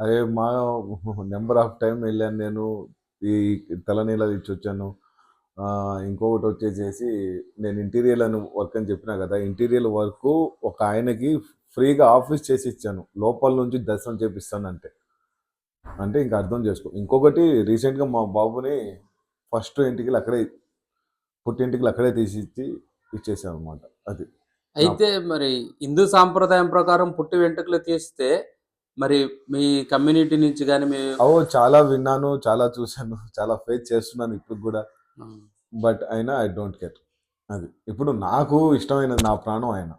అరే మా number of time వెళ్ళాను నేను ఈ తలనీళ్ళ ఇచ్చి వచ్చాను. ఇంకొకటి వచ్చేసేసి నేను ఇంటీరియర్ అని వర్క్ అని చెప్పినా కదా ఇంటీరియర్ వర్క్ ఒక ఆయనకి ఫ్రీగా ఆఫీస్ చేసి ఇచ్చాను. లోపల నుంచి దర్శనం చేపిస్తానంటే అంటే. ఇంకా అర్థం చేసుకో. ఇంకొకటి రీసెంట్గా మా బాబుని ఫస్ట్ ఇంటికి అక్కడే పుట్టింటికి అక్కడే తీసి ఇచ్చి ఇచ్చేసాను అనమాట అది. అయితే మరి హిందూ సాంప్రదాయం ప్రకారం పుట్టి వెంట్రుకలు తీస్తే మరి మీ కమ్యూనిటీ నుంచి కానీ మీ అవో చాలా విన్నాను చాలా చూశాను చాలా ఫేస్ చేస్తున్నాను ఇప్పుడు కూడా. బట్ అయినా ఐ డోంట్ కేర్ అది. ఇప్పుడు నాకు ఇష్టమైనది నా ప్రాణం ఆయన.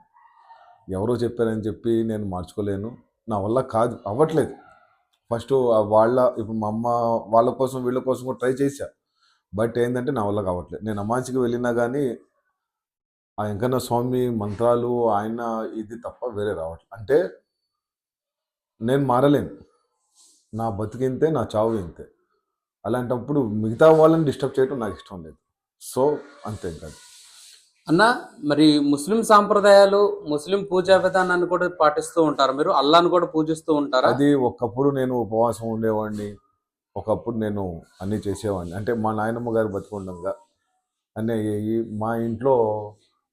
ఎవరో చెప్పారని చెప్పి నేను మార్చుకోలేను. నా వల్ల కాదు అవ్వట్లేదు. ఫస్ట్ వాళ్ళ ఇప్పుడు మా అమ్మ వాళ్ళ కోసం వీళ్ళ కోసం కూడా ట్రై చేశా. బట్ ఏంటంటే నా వల్ల కావట్లేదు. నేను అమాంచికి వెళ్ళినా కానీ ఆ వెంకన్న స్వామి మంత్రాలు ఆయన ఇది తప్ప వేరే రావట్లేదు అంటే నేను మారలేను. నా బతికింతే నా చావు ఇంతే అలాంటప్పుడు మిగతా వాళ్ళని డిస్టర్బ్ చేయడం నాకు ఇష్టం లేదు. సో అంతే కాదు అన్న మరి ముస్లిం సాంప్రదాయాలు ముస్లిం పూజా విధానాన్ని కూడా పాటిస్తూ ఉంటారు మీరు? అల్లాను కూడా పూజిస్తూ ఉంటారా? అది ఒకప్పుడు నేను ఉపవాసం ఉండేవాడిని. ఒకప్పుడు నేను అన్నీ చేసేవాడిని. అంటే మా నాయనమ్మ గారు బతికుండగా అన్నీ అయ్యాయి మా ఇంట్లో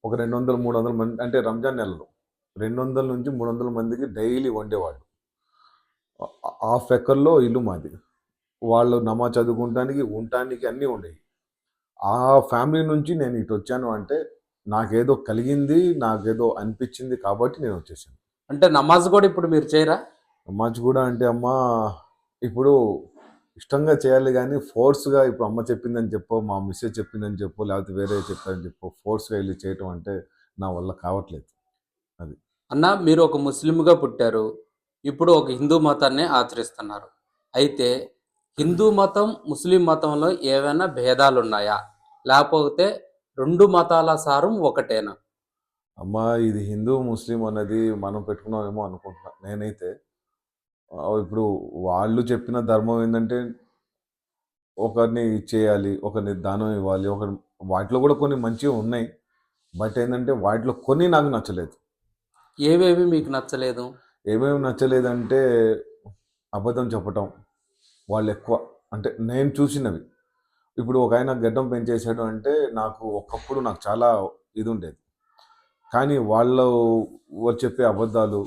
ఒక రెండు వందలు మూడు వందల మంది అంటే రంజాన్ నెలలో రెండు వందల నుంచి మూడు వందల మందికి డైలీ వండేవాళ్ళు. ఆ- హాఫ్ ఎకర్లో ఇల్లు మాది. వాళ్ళు నమాజ్ చదువుకుంటానికి ఉండటానికి అన్నీ ఉండేవి. ఆ ఫ్యామిలీ నుంచి నేను ఇటు వచ్చాను అంటే నాకేదో కలిగింది నాకేదో అనిపించింది కాబట్టి నేను వచ్చేసాను. అంటే నమాజ్ కూడా ఇప్పుడు మీరు చేయరా? నమాజ్ కూడా అంటే అమ్మ ఇప్పుడు ఇష్టంగా చేయాలి కానీ ఫోర్స్గా ఇప్పుడు అమ్మ చెప్పిందని చెప్పో మా మిస్సెస్ చెప్పిందని చెప్పో లేకపోతే వేరే చెప్పారని చెప్పో ఫోర్స్గా వెళ్ళి చేయటం అంటే నా వల్ల కావట్లేదు. అన్న మీరు ఒక ముస్లింగా పుట్టారు. ఇప్పుడు ఒక హిందూ మతాన్ని ఆచరిస్తున్నారు. అయితే హిందూ మతం ముస్లిం మతంలో ఏవైనా భేదాలు ఉన్నాయా లేకపోతే రెండు మతాల సారం ఒకటేనా? అమ్మ ఇది హిందూ ముస్లిం అన్నది మనం పెట్టుకున్నామేమో అనుకుంటున్నా నేనైతే. ఇప్పుడు వాళ్ళు చెప్పిన ధర్మం ఏంటంటే ఒకరిని ఇచ్చేయాలి ఒకరిని దానం ఇవ్వాలి ఒకరి వాటిలో కూడా కొన్ని మంచివి ఉన్నాయి. బట్ ఏంటంటే వాటిలో కొన్ని నాకు నచ్చలేదు. ఏవేవి మీకు నచ్చలేదు? ఏమేమి నచ్చలేదంటే అబద్ధం చెప్పటం వాళ్ళు ఎక్కువ. అంటే నేను చూసినవి. ఇప్పుడు ఒక ఆయన గడ్డం పెంచేశాడు అంటే నాకు ఒకప్పుడు నాకు చాలా ఇది ఉండేది. కానీ వాళ్ళు వాళ్ళు చెప్పే అబద్ధాలు